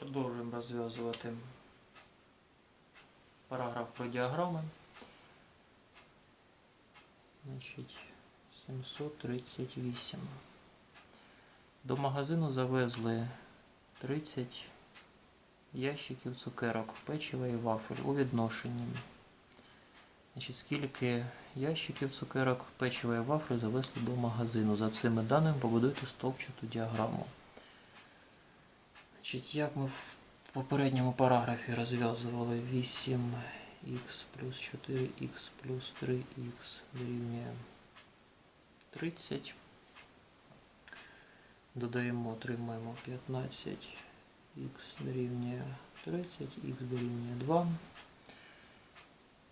Продовжуємо розв'язувати параграф про діаграми. Значить, 738. До магазину завезли 30 ящиків цукерок, печива і вафель у відношенні. Значить, скільки ящиків цукерок, печива і вафель завезли до магазину. За цими даними побудуйте стовпчату діаграму. Значить, як ми в попередньому параграфі розв'язували 8х плюс 4х плюс 3х дорівнює 30. Додаємо, отримаємо 15х дорівнює 30, х дорівнює 2.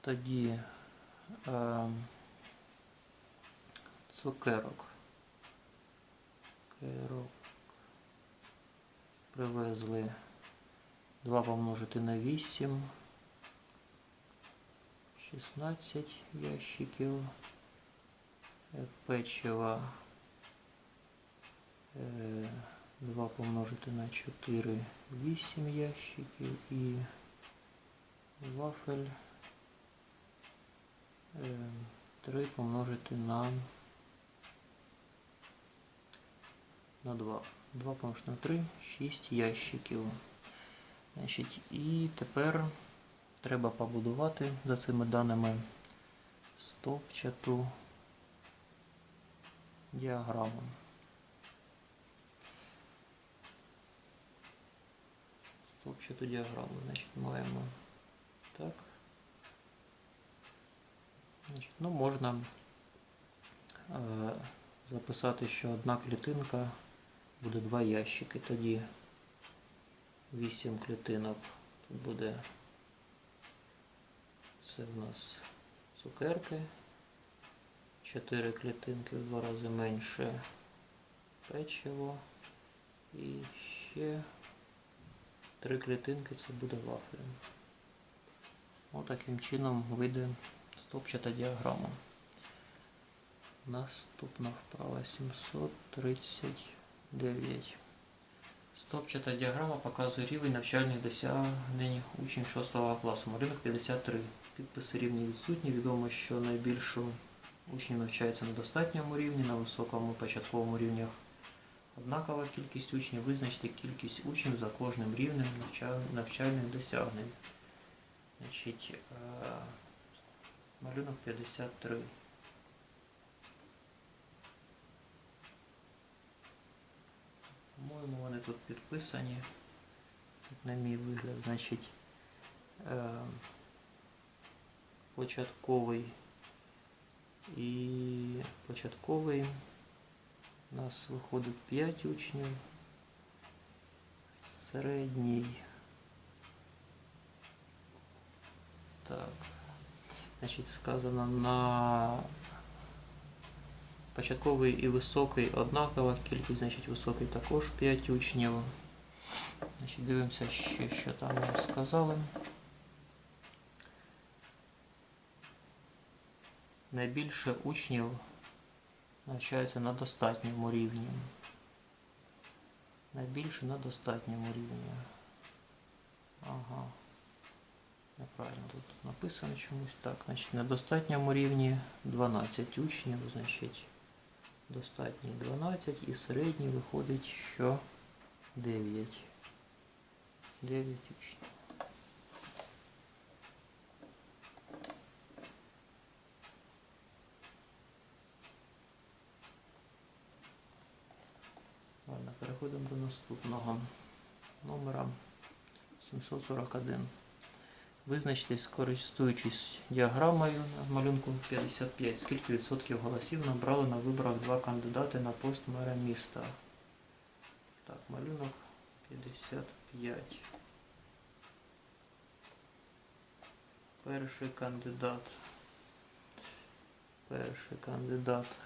Тоді е, цукерок. Цукерок привезли 2 помножити на 8. 16 ящиків. Е, Печива е, 2 помножити на 4, 8 ящиків і вафель 3 помножити на, на 2. 2 помножити на 3, 6 ящиків. Значить, і тепер треба побудувати за цими даними стовпчату діаграму. Стовпчату діаграму, значить, маємо так. Значить, ну, можна е, записати, що одна клітинка буде два ящики. Тоді 8 клітинок. Тут буде це в нас цукерки. 4 клітинки в два рази менше печиво. І ще 3 клітинки це буде вафля. Отаким чином вийде стопчата діаграма. Наступна вправа 739. Стопчата діаграма показує рівень навчальних досягнень учнів 6 класу. Малюнок 53. Підписи рівні відсутні. Відомо, що найбільше учнів навчається на достатньому рівні, на високому початковому рівнях. Однакова кількість учнів визначте кількість учнів за кожним рівнем навчальних досягнень. Значить, е, малюнок 53. По-моєму, вони тут підписані. Тут на мій вигляд, значить, е, початковий і початковий у нас виходить 5 учнів. Середній. Так. Значить, сказано на початковий і високий однакова кількість, значить високий також 5 учнів. Значить, дивимося ще, що там нам сказали. Найбільше учнів навчаються на достатньому рівні. Найбільше на достатньому рівні. Ага. Неправильно тут написано чомусь так. Значить, на достатньому рівні 12 учнів, значить, достатній 12 і середній виходить, що 9. 9 учнів. Ладно, переходимо до наступного номера 741. Визначтесь, користуючись діаграмою на малюнку 55, скільки відсотків голосів набрали на виборах два кандидати на пост мера міста. Так, малюнок 55. Перший кандидат. Перший кандидат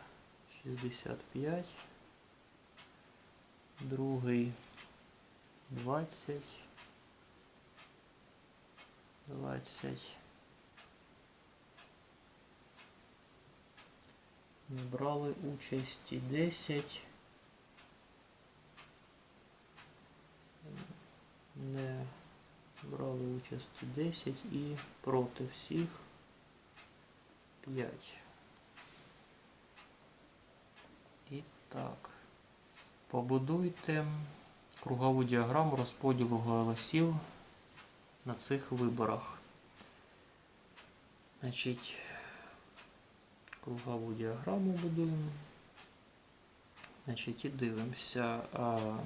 65. Другий 20. 20. Не брали участі 10. Не брали участі 10 і проти всіх 5. І так. Побудуйте кругову діаграму розподілу голосів на цих виборах. Значить, кругову діаграму будуємо. Значить, і дивимося. А,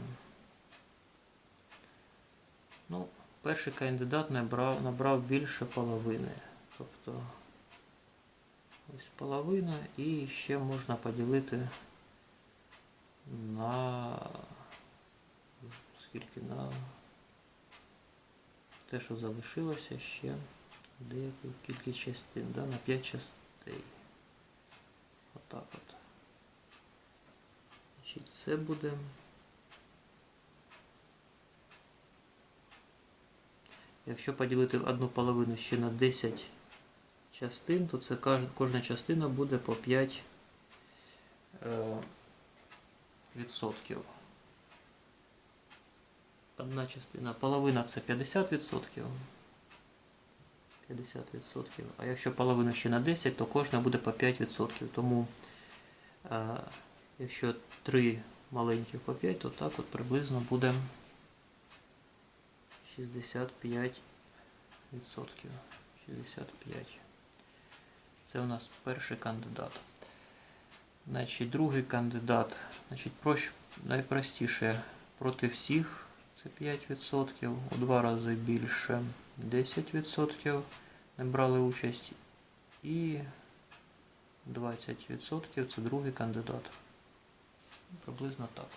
ну, перший кандидат набрав, набрав більше половини. Тобто ось половина і ще можна поділити на скільки на те, що залишилося ще деяку кількість частин, да, на 5 частей. Отак от. Значить, це буде. Якщо поділити одну половину ще на 10 частин, то це кожна частина буде по 5 е, відсотків. Одна частина, половина це 50 відсотків. 50 відсотків. А якщо половину ще на 10, то кожна буде по 5 відсотків. Тому е, якщо 3 маленьких по 5, то так от приблизно буде 65 відсотків. 65. Це у нас перший кандидат. Значить, другий кандидат, значить, найпростіше проти всіх це 5%, у два рази більше 10% не брали участь і 20% це другий кандидат. Приблизно так.